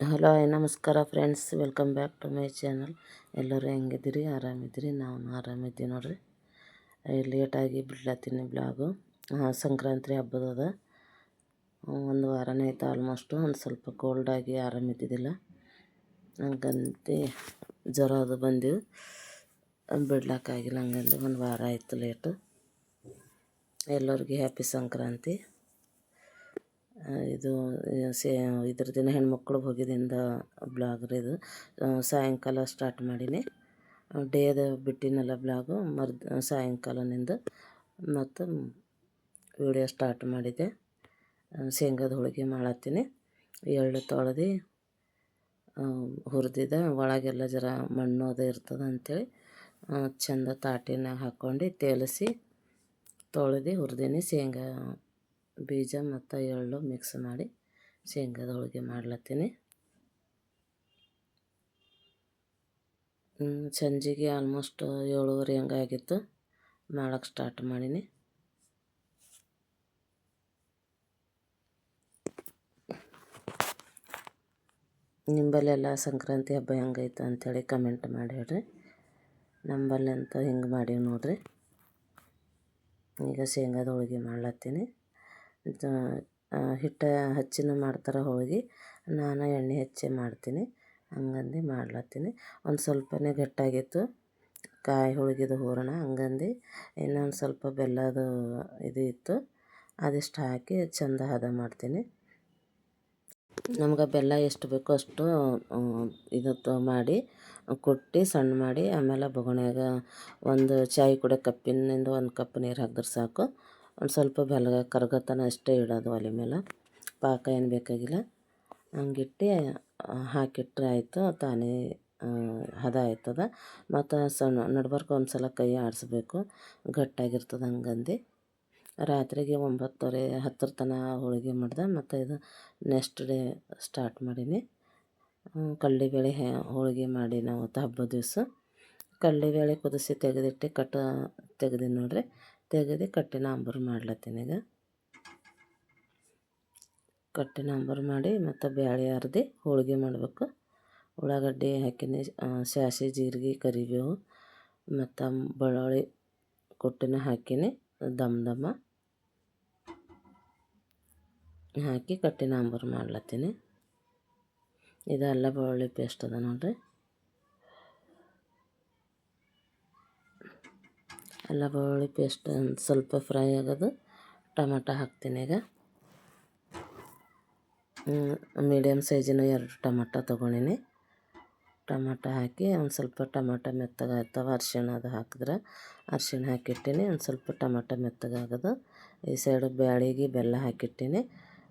Hello ನಮಸ್ಕಾರ friends welcome back to my channel ಎಲ್ಲರೂ ಹೆಂಗಿದ್ದೀರಿ? ಆರಾಮಿದ್ದೀರಿ? ನಾವು ಆರಾಮಿದ್ದೀವಿ ನೋಡ್ರಿ. ಲೇಟಾಗಿ ಬಿಡ್ಲತ್ತೀನಿ ಬ್ಲಾಗು ಸಂಕ್ರಾಂತಿ ಹಬ್ಬದದ ಒಂದು ವಾರನೇ ಆಯ್ತು ಆಲ್ಮೋಸ್ಟು ಒಂದು ಸ್ವಲ್ಪ ಕೋಲ್ಡಾಗಿ ಆರಾಮಿದ್ದಿದ್ದಿಲ್ಲ. ಹಂಗಂತ ಜ್ವರ ಅದು ಬಂದಿವು. ಬಿಡ್ಲಕ್ಕಾಗಿಲ್ಲ ಹಂಗಂದು ಒಂದು ವಾರ ಆಯಿತು ಲೇಟು ಎಲ್ಲರಿಗೆ ಹ್ಯಾಪಿ ಸಂಕ್ರಾಂತಿ. ಇದು ಸೇ ಇದ್ರ ದಿನ ಹೆಣ್ಮಕ್ಳು ಹೋಗಿದಿಂದ ಬ್ಲಾಗ್ ಇದು. ಸಾಯಂಕಾಲ ಸ್ಟಾರ್ಟ್ ಮಾಡೀನಿ. ಡೇದ ಬಿಟ್ಟಿನಲ್ಲ ಬ್ಲಾಗು ಮರ್ ಸಾಯಂಕಾಲನಿಂದ ಮತ್ತು ವಿಡಿಯೋ ಸ್ಟಾರ್ಟ್ ಮಾಡಿದೆ. ಶೇಂಗಾದ ಹೋಳಿಗೆ ಮಾಡತ್ತೀನಿ. ಎಳ್ಳು ತೊಳೆದು ಹುರಿದಿದೆ, ಒಳಗೆಲ್ಲ ಜರ ಮಣ್ಣು ಅದು ಇರ್ತದೆ ಅಂಥೇಳಿ ಚಂದ ತಾಟಿನಾಗ ಹಾಕ್ಕೊಂಡು ತೇಲಿಸಿ, ತೊಳೆದು, ಹುರಿದೀನಿ, ಶೇಂಗಾ ಬೀಜ ಮತ್ತು ಎಳ್ಳು ಮಿಕ್ಸ್ ಮಾಡಿ ಶೇಂಗಾದ ಹೋಳಿಗೆ ಮಾಡ್ಲತ್ತೀನಿ. ಸಂಜೆಗೆ ಆಲ್ಮೋಸ್ಟ್ ಏಳುವರೆ ಹಂಗೆ ಆಗಿತ್ತು. ಮಾಡೋಕ್ಕೆ ಸ್ಟಾರ್ಟ್ ಮಾಡೀನಿ. ನಿಂಬಲ್ಲೆಲ್ಲ ಸಂಕ್ರಾಂತಿ ಹಬ್ಬ ಹೆಂಗೈತೆ ಅಂಥೇಳಿ ಕಮೆಂಟ್ ಮಾಡಿ ಹೇಳ್ರಿ. ನಂಬಲ್ಲಿ ಅಂತ ಹಿಂಗೆ ಮಾಡೀವಿ ನೋಡ್ರಿ. ಈಗ ಶೇಂಗಾದ ಹೋಳಿಗೆ ಮಾಡ್ಲತ್ತೀನಿ. ಹಿಟ್ಟು ಹಚ್ಚಿನ ಮಾಡ್ತಾರೆ ಹೋಳ್ಗೆ. ನಾನು ಎಣ್ಣೆ ಹಚ್ಚಿ ಮಾಡ್ತೀನಿ. ಹಂಗಂದು ಮಾಡ್ಲತ್ತೀನಿ. ಒಂದು ಸ್ವಲ್ಪನೇ ಗಟ್ಟಾಗಿತ್ತು. ಕಾಯಿ ಹೋಳಿಗೆದು ಹೂರಣ ಹಂಗಂದು. ಇನ್ನೊಂದು ಸ್ವಲ್ಪ ಬೆಲ್ಲದ ಇದು ಇತ್ತು. ಅದಿಷ್ಟು ಹಾಕಿ ಚಂದ ಹದ ಮಾಡ್ತೀನಿ. ನಮ್ಗೆ ಬೆಲ್ಲ ಎಷ್ಟು ಬೇಕೋ ಅಷ್ಟು ಇದು ಮಾಡಿ ಕುಟ್ಟಿ ಸಣ್ಣ ಮಾಡಿ ಆಮೇಲೆ ಬೊಗಣ್ಯಾಗ ಒಂದು ಚಾಯ್ ಕುಡಿಯೋ ಕಪ್ಪಿನಿಂದ ಒಂದು ಕಪ್ ನೀರು ಹಾಕಿದ್ರೆ ಸಾಕು. ಒಂದು ಸ್ವಲ್ಪ ಬಲಗ ಕರ್ಗತನ ಅಷ್ಟೇ ಇಡೋದು ಒಲೆ ಮೇಲೆ. ಪಾಕ ಏನು ಬೇಕಾಗಿಲ್ಲ. ಹಂಗಿಟ್ಟು ಹಾಕಿಟ್ರೆ ಆಯಿತು, ತಾನೇ ಹದ ಆಯ್ತದ ಮತ್ತು ಸಣ್ಣ ನಡ್ಬಾರ್ಕ ಒಂದು ಸಲ ಕೈ ಆಡಿಸ್ಬೇಕು. ಗಟ್ಟಾಗಿರ್ತದೆ ಹಂಗಂದು. ರಾತ್ರಿಗೆ ಒಂಬತ್ತುವರೆ, ಹತ್ತರ ತನಕ ಹೋಳಿಗೆ ಮಾಡ್ದೆ. ಮತ್ತು ಇದು ನೆಕ್ಸ್ಟ್ ಡೇ ಸ್ಟಾರ್ಟ್ ಮಾಡೀನಿ. ಕಡಲೆಬೇಳೆ ಹೋಳಿಗೆ ಮಾಡಿ ನಾವು ಹಬ್ಬದ ದಿವಸ. ಕಡಲೆಬೇಳೆ ಕುದಿಸಿ ತೆಗೆದಿಟ್ಟು ಕಟ್ಟು ತೆಗೆದು ನೋಡ್ರಿ. ತೆಗೆದು ಕಟ್ಟಿನ ಅಂಬರು ಮಾಡ್ಲತ್ತೀನಿ ಈಗ ಕಟ್ಟಿನ ಅಂಬರು ಮಾಡಿ ಮತ್ತು ಬ್ಯಾಳೆ ಅರ್ದು ಹೋಳಿಗೆ ಮಾಡಬೇಕು. ಉಳ್ಳಾಗಡ್ಡಿ ಹಾಕಿನಿ ಸಾಸಿ ಜೀರಿಗೆ, ಕರಿಬೇವು ಮತ್ತು ಬೆಳ್ಳುಳ್ಳಿ ಕೊಟ್ಟಿನ ಹಾಕಿನಿ, ದಮ್ ದಮ್ಮ ಹಾಕಿ ಕಟ್ಟಿನ ಅಂಬರು ಮಾಡ್ಲತ್ತೀನಿ. ಇದೆಲ್ಲ ಬೆಳ್ಳುಳ್ಳಿ ಪೇಸ್ಟ್ ಅದ ನೋಡಿರಿ. ಅಲ್ಲ ಬೆಳ್ಳುಳ್ಳಿ ಪೇಸ್ಟ್ ಸ್ವಲ್ಪ ಫ್ರೈ ಆಗೋದು. ಟೊಮೆಟೊ ಹಾಕ್ತೀನಿ ಈಗ. ಮೀಡಿಯಮ್ ಸೈಜಿನ ಎರಡು ಟೊಮೆಟೊ ತೊಗೊಂಡಿನಿ. ಟೊಮೆಟೊ ಹಾಕಿ ಒಂದು ಸ್ವಲ್ಪ ಟೊಮೆಟೊ ಮೆತ್ತಗಾಗ್ತವೆ ಅರ್ಶಿಣ ಅದು ಹಾಕಿದ್ರೆ. ಅರ್ಶಿಣ ಹಾಕಿಟ್ಟಿನಿ, ಒಂದು ಸ್ವಲ್ಪ ಟೊಮೆಟೊ ಮೆತ್ತಗಾಗೋದು ಈ ಸೈಡು ಬ್ಯಾಳಿಗೆ ಬೆಲ್ಲ ಹಾಕಿಟ್ಟಿನಿ.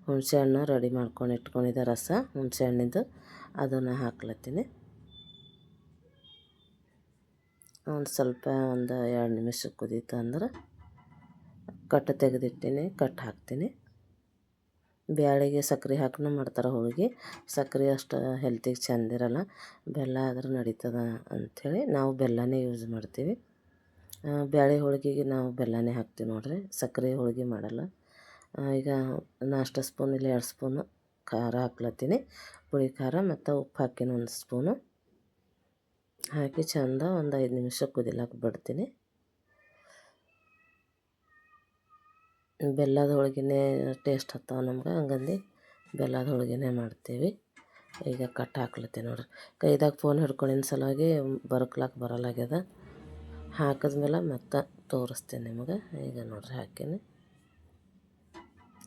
ಹುಣಸೆ ಹಣ್ಣು ರೆಡಿ ಮಾಡ್ಕೊಂಡು ಇಟ್ಕೊಂಡಿದ್ದೆ ರಸ ಹುಣಸೆ ಹಣ್ಣಿಂದು ಅದನ್ನು ಹಾಕ್ಲತ್ತೀನಿ. ಒಂದು ಸ್ವಲ್ಪ ಒಂದು ಎರಡು ನಿಮಿಷ ಕುದೀತು ಅಂದ್ರೆ ಕಟ್ಟು ತೆಗೆದಿಟ್ಟೀನಿ ಕಟ್ಟು ಹಾಕ್ತೀನಿ. ಬ್ಯಾಳಿಗೆ ಸಕ್ಕರೆ ಹಾಕಿನೂ ಮಾಡ್ತಾರೆ ಹೋಳಿಗೆ. ಸಕ್ಕರೆ ಅಷ್ಟು ಹೆಲ್ತಿಗೆ ಚೆಂದಿರಲ್ಲ ಬೆಲ್ಲ ಆದ್ರೆ ನಡೀತದ ಅಂಥೇಳಿ ನಾವು ಬೆಲ್ಲನೇ ಯೂಸ್ ಮಾಡ್ತೀವಿ. ಬ್ಯಾಳೆ ಹೋಳಿಗೆಗೆ ನಾವು ಬೆಲ್ಲನೇ ಹಾಕ್ತೀವಿ ನೋಡಿರಿ. ಸಕ್ಕರೆ ಹೋಳಿಗೆ ಮಾಡಲ್ಲ. ಈಗ ನಾಷ್ಟ ಸ್ಪೂನ್ ಇಲ್ಲ, ಎರಡು ಸ್ಪೂನು ಖಾರ ಹಾಕ್ಲತ್ತೀನಿ. ಪುಳಿ ಖಾರ ಮತ್ತು ಉಪ್ಪು ಹಾಕಿನ ಒಂದು ಸ್ಪೂನು ಹಾಕಿ ಚಂದ ಒಂದು ಐದು ನಿಮಿಷ ಕುದಿಲಕ್ಕೆ ಬಿಡ್ತೀನಿ. ಬೆಲ್ಲದ ಹೋಳಿಗೆನೇ ಟೇಸ್ಟ್ ಹತ್ತವ ನಮ್ಗೆ, ಹಂಗಂದು ಬೆಲ್ಲದ ಹೋಳಿಗೆನೇ ಮಾಡ್ತೀವಿ. ಈಗ ಕಟ್ ಹಾಕ್ಲತ್ತೀನಿ ನೋಡ್ರಿ. ಕೈದಾಗ ಫೋನ್ ಹಿಡ್ಕೊಂಡಿನ ಸಲುವಾಗಿ ಬರ್ಕ್ಲಾಕ ಬರಲಾಗ್ಯದ ಹಾಕಿದ್ಮೇಲೆ ಮತ್ತೆ ತೋರಿಸ್ತೀನಿ ನಿಮಗೆ. ಈಗ ನೋಡ್ರಿ ಹಾಕೀನಿ.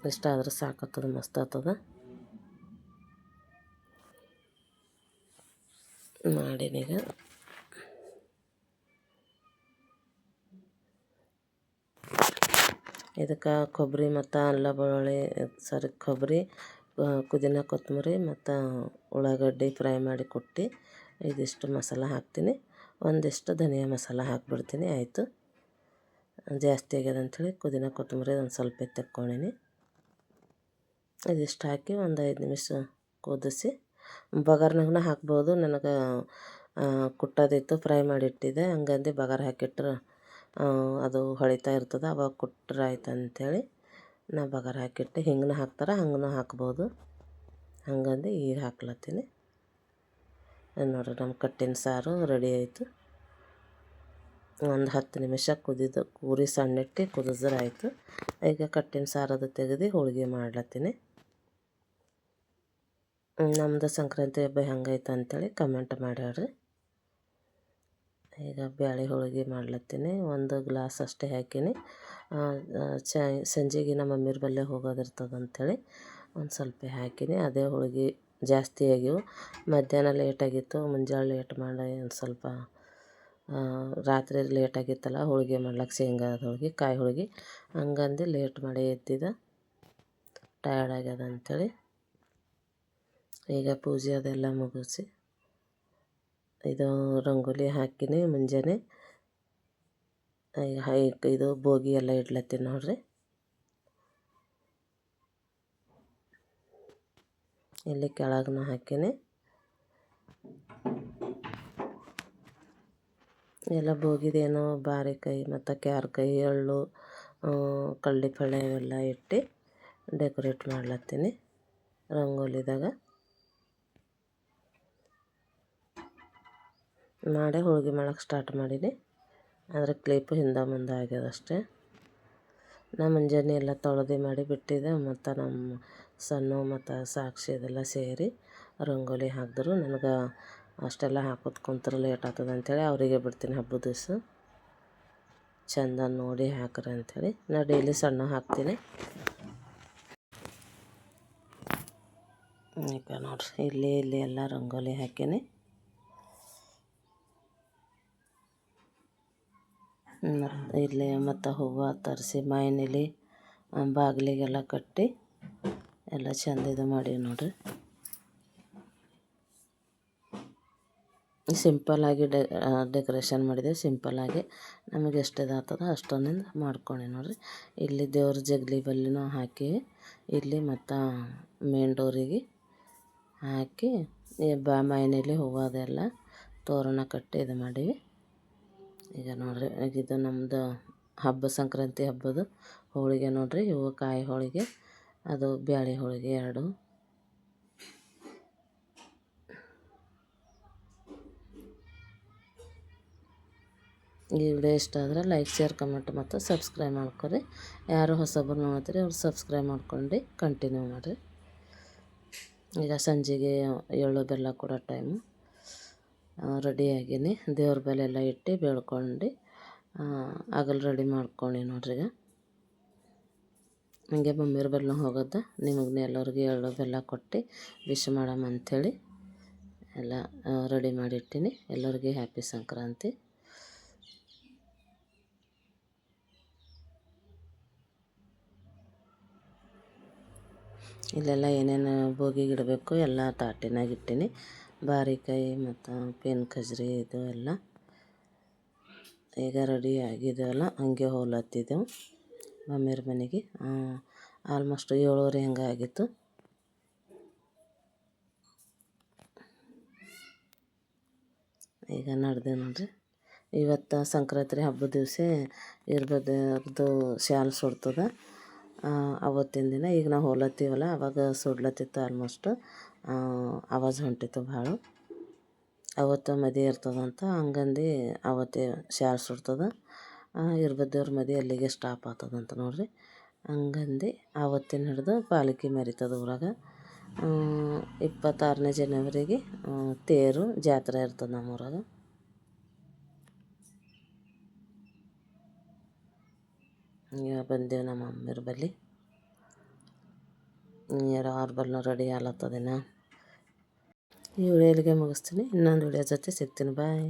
ಇಷ್ಟ ಆದ್ರೆ ಸಾಕತ್ತದ, ಮಸ್ತ್ ಆಗ್ತದ ಮಾಡೀನೀಗ. ಇದಕ್ಕೆ ಕೊಬ್ಬರಿ ಮತ್ತು ಅಲ್ಲ ಬೆಳ್ಳುಳ್ಳಿ ಸಾರಿ ಕೊಬ್ಬರಿ ಪುದೀನ, ಕೊತ್ತಂಬರಿ ಮತ್ತು ಉಳ್ಳಾಗಡ್ಡಿ ಫ್ರೈ ಮಾಡಿ ಕುಟ್ಟಿ ಇದಿಷ್ಟು ಮಸಾಲ ಹಾಕ್ತೀನಿ. ಒಂದಿಷ್ಟು ಧನಿಯಾ ಮಸಾಲ ಹಾಕ್ಬಿಡ್ತೀನಿ, ಆಯಿತು. ಜಾಸ್ತಿ ಆಗ್ಯದ ಅಂಥೇಳಿ ಪುದೀನ, ಕೊತ್ತಂಬರಿ ಒಂದು ಸ್ವಲ್ಪ ತೆಕ್ಕೊಂಡೀನಿ ಇದಿಷ್ಟು ಹಾಕಿ ಒಂದು ಐದು ನಿಮಿಷ ಕುದಿಸಿ. ಬಗಾರ್ನಾಗೂ ಹಾಕ್ಬೋದು, ನನಗೆ ಕುಟ್ಟೋದಿತ್ತು ಫ್ರೈ ಮಾಡಿಟ್ಟಿದ್ದೆ ಹಂಗಂದು ಬಗಾರ್ ಹಾಕಿಟ್ರೆ ಅದು ಹೊಳಿತಾ ಇರ್ತದೆ, ಅವಾಗ ಕೊಟ್ಟರೆ ಆಯ್ತು ಅಂಥೇಳಿ ನಾ ಬಗರ ಹಾಕಿಟ್ಟು ಹಿಂಗನ್ನ ಹಾಕ್ತಾರೆ ಹಂಗೂ ಹಾಕ್ಬೋದು. ಹಂಗಂದು ಈಗ ಹಾಕ್ಲತ್ತೀನಿ. ನೋಡ್ರಿ ನಮ್ಮ ಕಟ್ಟಿನ ಸಾರು ರೆಡಿ ಆಯಿತು. ಒಂದು ಹತ್ತು ನಿಮಿಷ ಕುದಿದು, ಕೂರಿ ಸಣ್ಣಿಟ್ಟು ಕುದಿದ್ರೆ ಆಯಿತು. ಈಗ ಕಟ್ಟಿನ ಸಾರದು ತೆಗೆದು ಹೋಳಿಗೆ ಮಾಡ್ಲತ್ತೀನಿ. ನಮ್ಮದು ಸಂಕ್ರಾಂತಿ ಹಬ್ಬ ಹೆಂಗೈತೆ ಅಂತೇಳಿ ಕಮೆಂಟ್ ಮಾಡ್ಯಾಡ್ರಿ ಈಗ ಬ್ಯಾಳೆ ಹೋಳಿಗೆ ಮಾಡ್ಲತ್ತೀನಿ. ಒಂದು ಗ್ಲಾಸ್ ಅಷ್ಟೇ ಹಾಕೀನಿ. ಸಂಜೆಗೆ ನಮ್ಮ ಮಮ್ಮಿರ ಬಲ್ಲೇ ಹೋಗೋದಿರ್ತದೆ ಅಂಥೇಳಿ ಒಂದು ಸ್ವಲ್ಪ ಹಾಕೀನಿ. ಅದೇ ಹೋಳಿಗೆ ಜಾಸ್ತಿ ಆಗ್ಯವು. ಮಧ್ಯಾಹ್ನ ಲೇಟಾಗಿತ್ತು ಮುಂಜಾನೆ ಲೇಟ್ ಮಾಡಿ ಒಂದು ಸ್ವಲ್ಪ ರಾತ್ರಿ ಲೇಟಾಗಿತ್ತಲ್ಲ ಹೋಳಿಗೆ ಮಾಡ್ಲಿಕ್ಕೆ ಶೇಂಗಾದ ಹೋಳಿಗೆ, ಕಾಯಿ ಹೋಳಿಗೆ. ಹಂಗಂದು ಲೇಟ್ ಮಾಡಿ ಎದ್ದಿದ. ಟಯರ್ಡ್ ಆಗ್ಯದ ಅಂಥೇಳಿ ಈಗ ಪೂಜೆ ಅದೆಲ್ಲ ಮುಗಿಸಿ. ಇದು ರಂಗೋಲಿ ಹಾಕಿನಿ ಮುಂಜಾನೆ. ಇದು ಭೋಗಿ ಎಲ್ಲ ಇಡ್ಲತ್ತೀನಿ ನೋಡ್ರಿ. ಇಲ್ಲಿ ಕೆಳಗನ ಹಾಕಿನಿ. ಎಲ್ಲ ಭೋಗಿದೇನೋ ಬಾರಿಕಾಯಿ ಮತ್ತು ಕ್ಯಾರ್ಕಾಯಿ ಎಳ್ಳು ಕಳ್ಳಿ ಪಳ್ಳೆ ಇವೆಲ್ಲ ಇಟ್ಟು ಡೆಕೋರೇಟ್ ಮಾಡ್ಲತ್ತೀನಿ ರಂಗೋಲಿದಾಗ. ಮಾಡೇ ಹೋಳಿಗೆ ಮಾಡೋಕೆ ಸ್ಟಾರ್ಟ್ ಮಾಡಿದೆ. ಆದರೆ ಕ್ಲಿಪ್ ಹಿಂದೆ ಮುಂದೆ ಆಗ್ಯದ ಅಷ್ಟೇ. ನಾ ಮುಂಜಾನೆ ಎಲ್ಲ ತೊಳೆದು ಮಾಡಿ ಬಿಟ್ಟಿದ್ದೆ ಮತ್ತು ನಮ್ಮ ಸಣ್ಣ ಮತ್ತು ಸಾಕ್ಷಿ ಇದೆಲ್ಲ ಸೇರಿ ರಂಗೋಲಿ ಹಾಕಿದ್ರು. ನನಗೆ ಅಷ್ಟೆಲ್ಲ ಹಾಕೋದು ಕುಂತ್ರೆ ಲೇಟ್ ಆಗ್ತದೆ ಅಂಥೇಳಿ ಅವರಿಗೆ ಬಿಡ್ತೀನಿ ಹಬ್ಬದ ದಿವಸ. ಚಂದ ನೋಡಿ ಹಾಕ್ರಿ ಅಂಥೇಳಿ ನಾ ಡೈಲಿ ಸಣ್ಣ ಹಾಕ್ತೀನಿ. ಈಗ ನೋಡ್ರಿ, ಇಲ್ಲಿ ಇಲ್ಲಿ ಎಲ್ಲ ರಂಗೋಲಿ ಹಾಕೀನಿ. ಇಲ್ಲಿ ಮತ್ತು ಹೂವು ತರಿಸಿ ಮಾವಿನೆಲೆ ಬಾಗಿಲಿಗೆಲ್ಲ ಕಟ್ಟಿ ಎಲ್ಲ ಚೆಂದ ಇದು ಮಾಡೀವಿ ನೋಡಿರಿ. ಸಿಂಪಲ್ಲಾಗಿ ಡೆ ಡೆಕೋರೇಷನ್ ಮಾಡಿದೆ. ಸಿಂಪಲ್ಲಾಗಿ ನಮಗೆ ಎಷ್ಟು ಇದಾಗ್ತದೆ ಅಷ್ಟೊಂದಿಂದ ಮಾಡ್ಕೊಂಡೆ ನೋಡಿರಿ. ಇಲ್ಲಿ ದೇವ್ರ ಜಗಲಿ ಬಲ್ಲಿನೂ ಹಾಕಿ, ಇಲ್ಲಿ ಮತ್ತು ಮೇನ್ ಡೋರಿಗೆ ಹಾಕಿ ಬಾ ಮಾವಿನೆಲೆ ಹೂವು ಅದೆಲ್ಲ ತೋರಣ ಕಟ್ಟಿ ಇದು ಮಾಡೀವಿ. ಈಗ ನೋಡಿರಿ ಇದು ನಮ್ಮದು ಹಬ್ಬ, ಸಂಕ್ರಾಂತಿ ಹಬ್ಬದ. ಹೋಳಿಗೆ ನೋಡಿರಿ, ಇವು ಕಾಯಿ ಹೋಳಿಗೆ, ಅದು ಬ್ಯಾಳಿ ಹೋಳಿಗೆ ಎರಡು. ಈ ವಿಡಿಯೋ ಇಷ್ಟ ಆದರೆ ಲೈಕ್, ಶೇರ್, ಕಮೆಂಟ್ ಮತ್ತು ಸಬ್ಸ್ಕ್ರೈಬ್ ಮಾಡ್ಕೊರಿ. ಯಾರು ಹೊಸಬ್ರು ನೋಡ್ತೀರಿ, ಅವ್ರು ಸಬ್ಸ್ಕ್ರೈಬ್ ಮಾಡ್ಕೊಂಡು ಕಂಟಿನ್ಯೂ ಮಾಡಿರಿ. ಈಗ ಸಂಜೆಗೆ ಎಳ್ಳು ಬೆಲ್ಲ ಕೊಡೋ ಟೈಮು ರೆಡಿಯಾಗೀನಿ ದೇವ್ರ ಬೆಲೆ ಎಲ್ಲ ಇಟ್ಟು ಬೇಡ್ಕೊಂಡು ಆಗಲ್ ರೆಡಿ ಮಾಡ್ಕೊಂಡು ನೋಡ್ರಿ ಈಗ. ಹಂಗೆ ಮಮ್ಮಿಯವ್ರ ಬೆಲ್ಲ ಹೋಗೋದು. ನಿಮಗೆ ಎಲ್ಲರಿಗೆ ಎಳ್ಳು ಬೆಲ್ಲ ಕೊಟ್ಟು ವಿಶ್ ಮಾಡಮ್ಮ ಅಂಥೇಳಿ ಎಲ್ಲ ರೆಡಿ ಮಾಡಿಟ್ಟಿನಿ. ಎಲ್ಲರಿಗೂ ಹ್ಯಾಪಿ ಸಂಕ್ರಾಂತಿ. ಇಲ್ಲೆಲ್ಲ ಏನೇನು ಭೋಗಿಗಿಡಬೇಕು ಇಡಬೇಕು ಎಲ್ಲ ತಾಟಿನಾಗ ಇಟ್ಟೀನಿ. ಬಾರಿಕಾಯಿ ಮತ್ತು ಪೇನ್ ಕಜ್ರಿ ಇದು ಎಲ್ಲ ಈಗ ರೆಡಿ ಆಗಿದೆವಲ್ಲ ಹಂಗೆ ಹೋಗ್ಲತ್ತಿದ್ದೆವು ಮಮ್ಮಿಯವ್ರ ಮನೆಗೆ. ಆಲ್ಮೋಸ್ಟ್ ಏಳುವರೆ ಹಂಗೆ ಆಗಿತ್ತು. ಈಗ ನಡೆದೆ ನೋಡ್ರಿ. ಇವತ್ತು ಸಂಕ್ರಾಂತಿ ಹಬ್ಬದ ದಿವಸ ಇರ್ಬೋದು ಶಾಲ್ ಸುಡ್ತದೆ. ಅವತ್ತಿನ ದಿನ ಈಗ ನಾವು ಹೋಲತ್ತೀವಲ್ಲ, ಅವಾಗ ಸುಡ್ಲತ್ತಿತ್ತು ಆಲ್ಮೋಸ್ಟ್ ಆವಾಜ್ ಹೊಂಟಿತ್ತು ಭಾಳ. ಅವತ್ತು ಮದಿ ಇರ್ತದಂತ ಹಂಗಂದು ಅವತ್ತೇ ಶಾಲ್ ಸುಡ್ತದೆ. ಇರ್ಬದ್ದವ್ರ ಮದಿ ಅಲ್ಲಿಗೆ ಸ್ಟಾಪ್ ಆಗ್ತದಂತ ನೋಡಿರಿ. ಹಂಗಂದು ಆವತ್ತಿನ ಹಿಡಿದು ಪಾಲಕಿ ಮರಿತದ ಊರಾಗ. ಇಪ್ಪತ್ತಾರನೇ ಜನವರಿಗೆ ತೇರು ಜಾತ್ರೆ ಇರ್ತದೆ ನಮ್ಮೂರಾಗ ಈಗ ಬಂದೇವು ನಮ್ಮ ಅಮ್ಮರ ಬಳಿ ಯಾರೋ ಅವ್ರ ಬಲ್ಲ ರೆಡಿ ಆಲತ್ತದೇನ ಈ ವಿಡಿಯೋ ಇಲ್ಲಿಗೆ ಮುಗಿಸ್ತೀನಿ ಇನ್ನೊಂದು ವಿಡಿಯೋ ಜೊತೆ ಸಿಗ್ತೀನಿ ಬಾಯ್